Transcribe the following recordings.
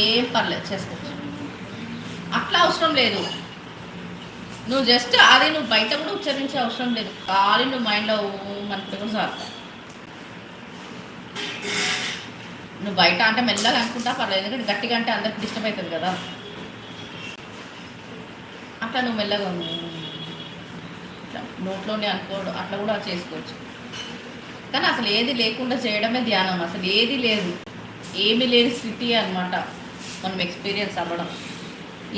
ఏం పర్లేదు చేసుకోవచ్చు. అట్లా అవసరం లేదు. నువ్వు జస్ట్ అది నువ్వు బయట కూడా ఉచ్చరించే అవసరం లేదు. ఖాళీ నువ్వు మైండ్లో మనకి కూడా చాలు నువ్వు బయట అంటే మెల్లగా అనుకుంటా పర్లేదు ఎందుకంటే గట్టిగా అంటే అందరికి డిస్టర్బ్ అవుతుంది కదా. అట్లా నువ్వు మెల్లగా నోట్లోనే అనుకోడు అట్లా కూడా చేసుకోవచ్చు. కానీ అసలు ఏది లేకుండా చేయడమే ధ్యానం అసలు ఏది లేదు. ఏమీ లేని స్థితి అనమాట మనం ఎక్స్పీరియన్స్ అవ్వడం.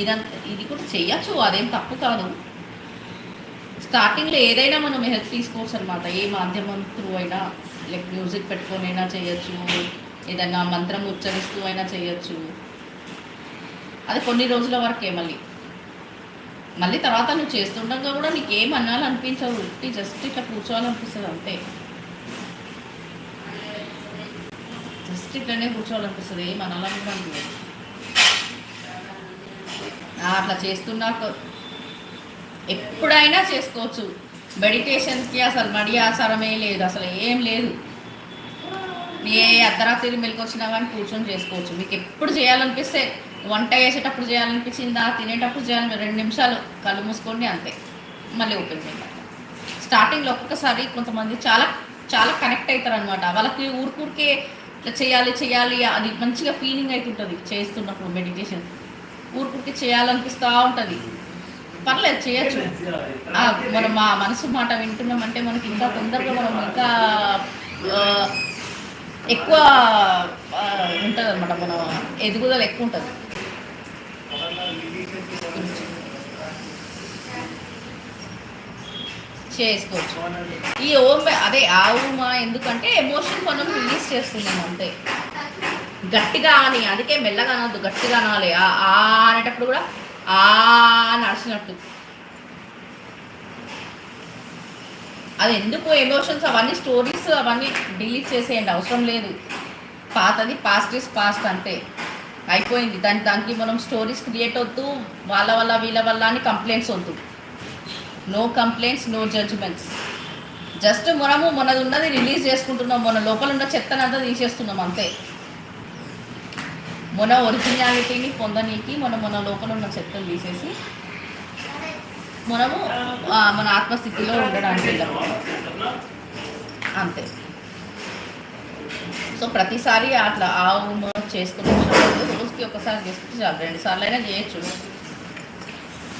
ఇదంతా ఇది కూడా చేయచ్చు అదేం తప్పు కాదు. స్టార్టింగ్లో ఏదైనా మనం హెల్ప్ తీసుకోవచ్చు అనమాట ఏ మాధ్యమం త్రూ అయినా లైక్ మ్యూజిక్ పెట్టుకొని అయినా చేయొచ్చు ఏదైనా మంత్రం ఉచ్చరిస్తూ అయినా చేయొచ్చు. అది కొన్ని రోజుల వరకే మళ్ళీ. మళ్ళీ తర్వాత నువ్వు చేస్తుండగా కూడా నీకు ఏం అనాలనిపించవు జస్ట్ ఇట్లా కూర్చోవాలనిపిస్తుంది అంతే. జస్ట్ ఇట్లనే కూర్చోవాలనిపిస్తుంది. ఏం అనాలని కూడా అనిపించదు అట్లా చేస్తున్నాక ఎప్పుడైనా చేసుకోవచ్చు. మెడిటేషన్కి అసలు మడి ఆసారమే లేదు. అసలు ఏం లేదు. ఏ అర్ధరాత్రి మెలకు వచ్చినా కానీ కూర్చొని చేసుకోవచ్చు. మీకు ఎప్పుడు చేయాలనిపిస్తే వంట చేసేటప్పుడు చేయాలనిపించిందా తినేటప్పుడు చేయాలని రెండు నిమిషాలు కళ్ళు మూసుకోండి అంతే. మళ్ళీ ఓపెన్ చేయండి. స్టార్టింగ్లో ఒక్కొక్కసారి కొంతమంది చాలా చాలా కనెక్ట్ అవుతారు అనమాట వాళ్ళకి ఊరికూరికే ఇట్లా చేయాలి చేయాలి అది మంచిగా ఫీలింగ్ అవుతుంటుంది చేస్తున్నప్పుడు మెడిటేషన్ ఊరికూరికి చేయాలనిపిస్తూ ఉంటుంది. పర్లేదు చేయొచ్చు. మనం మా మనసు మాట వింటున్నామంటే మనకి ఇంకా తొందరగా మనం ఇంకా ఎక్కువ ఉంటుంది అనమాట మన ఎదుగుదల ఎక్కువ ఉంటుంది. చేసుకోవచ్చు. ఈ ఓం అదే ఆ ఊమా ఎందుకంటే ఎమోషన్ మనం రిలీజ్ చేస్తున్నాం అంతే. గట్టిగా అని అందుకే మెల్లగా అనొద్దు గట్టిగా అనాలి. ఆ ఆ అనేటప్పుడు కూడా ఆ నడిచినట్టు అది ఎందుకు ఎమోషన్స్ అవన్నీ స్టోరీస్ అవన్నీ డిలీట్ చేసేయండి అవసరం లేదు. పాతది పాస్ట్ ఇస్ పాస్ట్ అంతే. అయిపోయింది. దాని దానికి మనం స్టోరీస్ క్రియేట్ వద్దు వాళ్ళ వల్ల వీళ్ళ వల్ల అని కంప్లైంట్స్ వద్దు. No complaints no judgements just మనము మనది ఉన్నది రిలీజ్ చేసుకుంటున్నాం. మన లోపల ఉన్న చెత్తనంతా తీసేస్తున్నాం అంతే. మన ఒరిజినాలిటీని పొందనీకి మనం మన లోపల ఉన్న చెత్తను తీసేసి మనము మన ఆత్మస్థితిలో ఉండడానికి అంతే. సో ప్రతిసారి అట్లా ఆవు చేసుకుంటే రోజుకి ఒకసారి చేసుకుంటే చాలు. రెండు సార్లు అయినా చేయొచ్చు.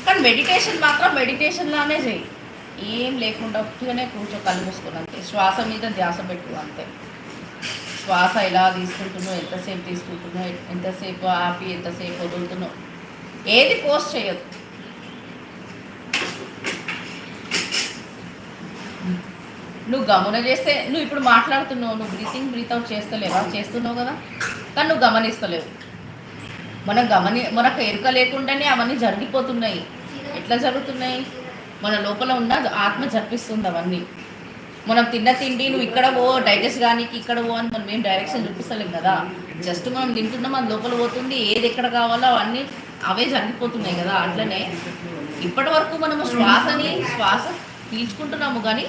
కానీ మెడిటేషన్ మాత్రం మెడిటేషన్ లానే చేయి ఏం లేకుండా ఒట్టిగానే కూర్చో కళ్ళు అంతే. శ్వాస మీద ధ్యాస పెట్టు అంతే. శ్వాస ఎలా తీసుకుంటున్నావు ఎంతసేపు తీసుకుంటున్నావు ఎంతసేపు ఆపి ఎంతసేపు వదులుతున్నావు? ఏది పోస్ట్ చేయొద్దు. నువ్వు గమన చేస్తే నువ్వు ఇప్పుడు మాట్లాడుతున్నావు నువ్వు బ్రీతింగ్ బ్రీత్ అవుట్ చేస్తలేవా? చేస్తున్నావు కదా. కానీ నువ్వు గమనిస్తలేవు. మనం గమని మనకు ఎరుక లేకుండానే అవన్నీ జరిగిపోతున్నాయి. ఎట్లా జరుగుతున్నాయి? మన లోపల ఉన్న ఆత్మ జరిపిస్తుంది అవన్నీ. మనం తిన్న తిండి నువ్వు ఇక్కడ పో డైజెస్ట్ కానీ ఇక్కడ పో అని మనం ఏం డైరెక్షన్ చూపిస్తలేం కదా. జస్ట్ మనం తింటున్నాం అది లోపల పోతుంది ఏది ఎక్కడ కావాలో అవన్నీ అవే జరిగిపోతున్నాయి కదా. అట్లనే ఇప్పటి వరకు మనము శ్వాసని శ్వాస పీల్చుకుంటున్నాము కానీ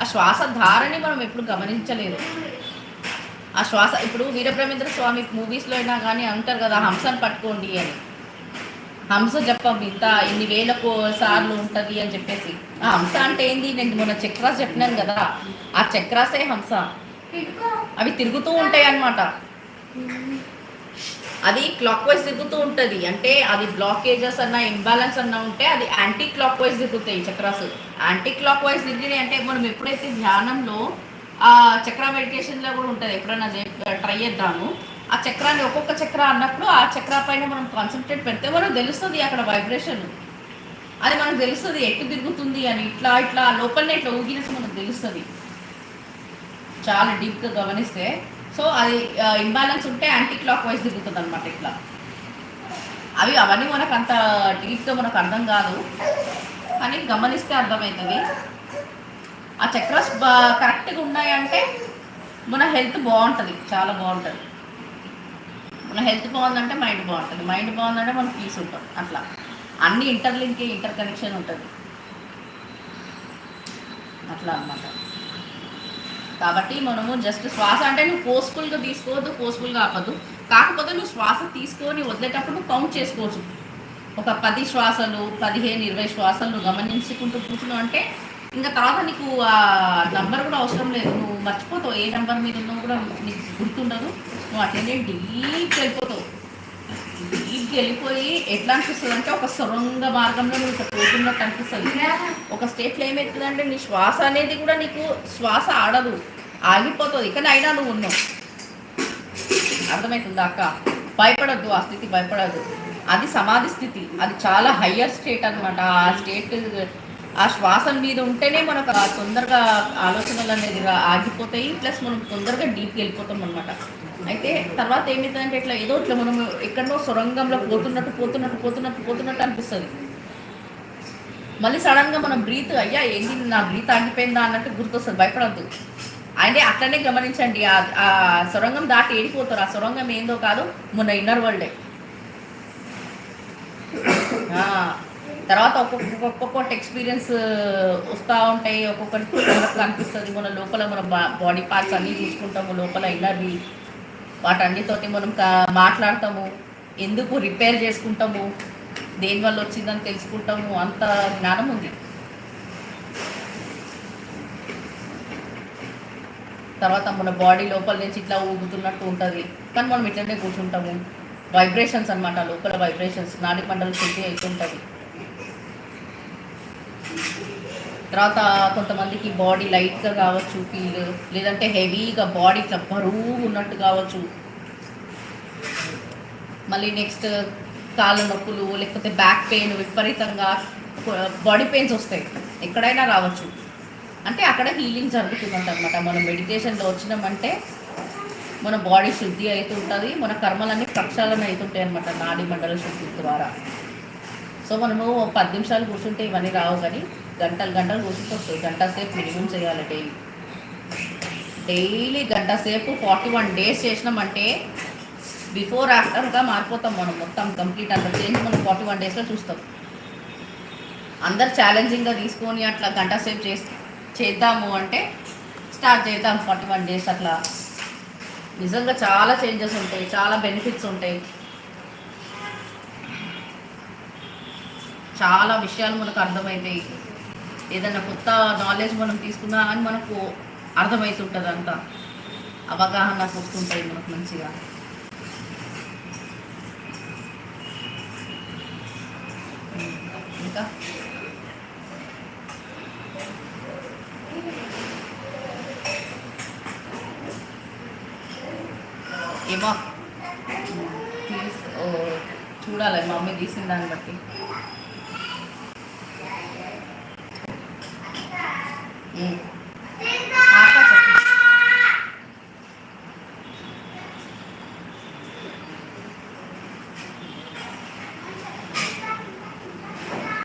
ఆ శ్వాస ధారని మనం ఎప్పుడు గమనించలేదు. ఆ శ్వాస ఇప్పుడు వీరబ్రహ్మేంద్ర స్వామి మూవీస్లో అయినా కానీ అంటారు కదా హంసను పట్టుకోండి అని. హంస చెప్పం ఇంత ఇన్ని వేల సార్లు ఉంటుంది అని చెప్పేసి. ఆ హంస అంటే ఏంది? నేను మొన్న చక్రాస్ చెప్పినాను కదా. ఆ చక్రాసే హంస. అవి తిరుగుతూ ఉంటాయి అన్నమాట. అది క్లాక్ వైజ్ తిరుగుతూ ఉంటుంది. అంటే అది బ్లాకేజెస్ అన్న ఇంబ్యాలెన్స్ అన్న ఉంటే అది యాంటీ క్లాక్ వైజ్ తిరుగుతాయి చక్రాస్. యాంటీ క్లాక్ వైజ్ తిరిగినాయి అంటే మనం ఎప్పుడైతే ధ్యానంలో ఆ చక్ర మెడిటేషన్లో కూడా ఉంటుంది. ఎప్పుడైనా ట్రై చేద్దాము. ఆ చక్రాన్ని ఒక్కొక్క చక్ర అన్నప్పుడు ఆ చక్ర పైన మనం కాన్సన్ట్రేట్ పెడితే మనకు తెలుస్తుంది అక్కడ వైబ్రేషన్ అది మనకు తెలుస్తుంది ఎటు తిరుగుతుంది అని. ఇట్లా ఇట్లా లోపలనే ఇట్లా ఊగినట్టు మనకు తెలుస్తుంది. చాలా డీప్గా గమనిస్తే. సో అది ఇంబ్యాలెన్స్ ఉంటే యాంటీ క్లాక్ వైజ్ తిరుగుతుంది అనమాట ఇట్లా. అవి అవన్నీ మనకు అంత డీప్గా మనకు అర్థం కాదు. కానీ గమనిస్తే అర్థమవుతుంది. ఆ చక్రాస్ కరెక్ట్గా ఉన్నాయంటే మన హెల్త్ బాగుంటుంది చాలా బాగుంటుంది. మన హెల్త్ బాగుందంటే మైండ్ బాగుంటుంది. మైండ్ బాగుందంటే మనకు పీస్ ఉంటుంది అట్లా. అన్ని ఇంటర్లింక్ ఇంటర్ కనెక్షన్ ఉంటుంది. అట్లా అన్నమాట. కాబట్టి మనము జస్ట్ శ్వాస అంటే నువ్వు ఫోర్స్ఫుల్గా తీసుకోవద్దు ఫోర్స్ఫుల్గా ఆపద్దు. కాకపోతే నువ్వు శ్వాస తీసుకొని వదిలేటప్పుడు నువ్వు కౌంట్ చేసుకోవచ్చు. ఒక పది శ్వాసలు పదిహేను ఇరవై శ్వాసలు గమనించుకుంటూ కూర్చున్నావు అంటే ఇంకా తర్వాత నీకు ఆ నంబర్ కూడా అవసరం లేదు. నువ్వు మర్చిపోతావు. ఏ నెంబర్ మీద ఉన్నావు కూడా నీకు గుర్తుండదు. నువ్వు అట్లనే డీప్ వెళ్ళిపోతావు. డీప్ వెళ్ళిపోయి ఎట్లా అనిపిస్తుంది అంటే ఒక సొరంగ మార్గంలో నువ్వు ఇట్లా పోతున్నట్టు అనిపిస్తుంది. ఒక స్టేట్లో ఏమవుతుందంటే నీ శ్వాస అనేది కూడా నీకు శ్వాస ఆడదు. ఆగిపోతుంది కానీ అయినా నువ్వు ఉన్నావు. అర్థమవుతుందా అక్క? భయపడద్దు. ఆ స్థితి భయపడద్దు అది సమాధి స్థితి. అది చాలా హయ్యర్ స్టేట్ అన్నమాట. ఆ స్టేట్ ఆ శ్వాస మీద ఉంటేనే మనకు తొందరగా ఆలోచనలు అనేది ఆగిపోతాయి. ప్లస్ మనం తొందరగా డీప్కి వెళ్ళిపోతాం అనమాట అయితే తర్వాత ఏమవుతుందంటే ఇట్లా ఏదో ఇట్లా మనం ఎక్కడో సొరంగంలో పోతున్నట్టు పోతున్నట్టు పోతున్నట్టు పోతున్నట్టు అనిపిస్తుంది. మళ్ళీ సడన్గా మనం బ్రీత్ అయ్యా ఏంటి నా బ్రీత్ ఆగిపోయిందా? అన్నట్టు గుర్తొస్తుంది. భయపడద్దు. అంటే అట్లనే గమనించండి. ఆ- సొరంగం దాటి ఏడిపోతారు. ఆ సొరంగం ఏందో కాదు మన ఇన్నర్ వరల్డే తర్వాత ఒక్కొక్క ఒక్కొక్కటి ఎక్స్పీరియన్స్ వస్తూ ఉంటాయి. ఒక్కొక్కటి మనకు కనిపిస్తుంది. మన లోపల మన బాడీ పార్ట్స్ అన్నీ చూసుకుంటాము. లోపల ఇన్నర్వి వాటన్నితోటి మనం మాట్లాడతాము. ఎందుకు రిపేర్ చేసుకుంటాము? దేనివల్ల వచ్చిందని తెలుసుకుంటాము. అంత జ్ఞానం ఉంది. తర్వాత మన బాడీ లోపల నుంచి ఇట్లా ఊగుతున్నట్టు ఉంటుంది. కానీ మనం ఇట్లనే కూర్చుంటాము. వైబ్రేషన్స్ అనమాట లోపల వైబ్రేషన్స్ నాడి మండలం శుద్ధి అవుతుంటుంది తర్వాత కొంతమందికి బాడీ లైట్గా కావచ్చు ఫీల్ లేదంటే హెవీగా బాడీ ఇట్లా బరువు ఉన్నట్టు కావచ్చు. మళ్ళీ నెక్స్ట్ కాళ్ళ నొప్పులు లేకపోతే బ్యాక్ పెయిన్ విపరీతంగా బాడీ పెయిన్స్ వస్తాయి. ఎక్కడైనా రావచ్చు అంటే అక్కడ హీలింగ్ జరుగుతుందంట అనమాట మనం మెడిటేషన్లో వచ్చినామంటే మన బాడీ శుద్ధి అవుతుంటుంది మన కర్మలన్నీ ప్రక్షాళన అవుతుంటాయి అనమాట నాడీ మండల శుద్ధి ద్వారా. సో మనము పది నిమిషాలు కూర్చుంటే ఇవన్నీ రావు కానీ గంటలు గంటలు కూర్చుంటే గంట సేపు మినిమం చేయాలి డైలీ. డైలీ గంట సేపు ఫార్టీ వన్ డేస్ చేసినామంటే బిఫోర్ ఆఫ్టర్గా మారిపోతాం మనం మొత్తం కంప్లీట్ అంత చేంజ్ మనం ఫార్టీ వన్ డేస్లో చూస్తాం. అందరు ఛాలెంజింగ్గా తీసుకొని అట్లా గంట సేపు చేసి చేద్దాము అంటే స్టార్ట్ చేద్దాం ఫార్టీ వన్ డేస్ అట్లా. నిజంగా చాలా చేంజెస్ ఉంటాయి చాలా బెనిఫిట్స్ ఉంటాయి. చాలా విషయాలు మనకు అర్థమవుతాయి ఏదైనా కొత్త నాలెడ్జ్ మనం తీసుకున్నా అని మనకు అర్థమవుతుంటుంది అంతా అవగాహన వస్తుంటాయి మనకు మంచిగా. ఇంకా? ఏమో? ప్లీజ్ చూడాలి. మా మమ్మీ తీసిన దాన్ని బట్టి. 嗯。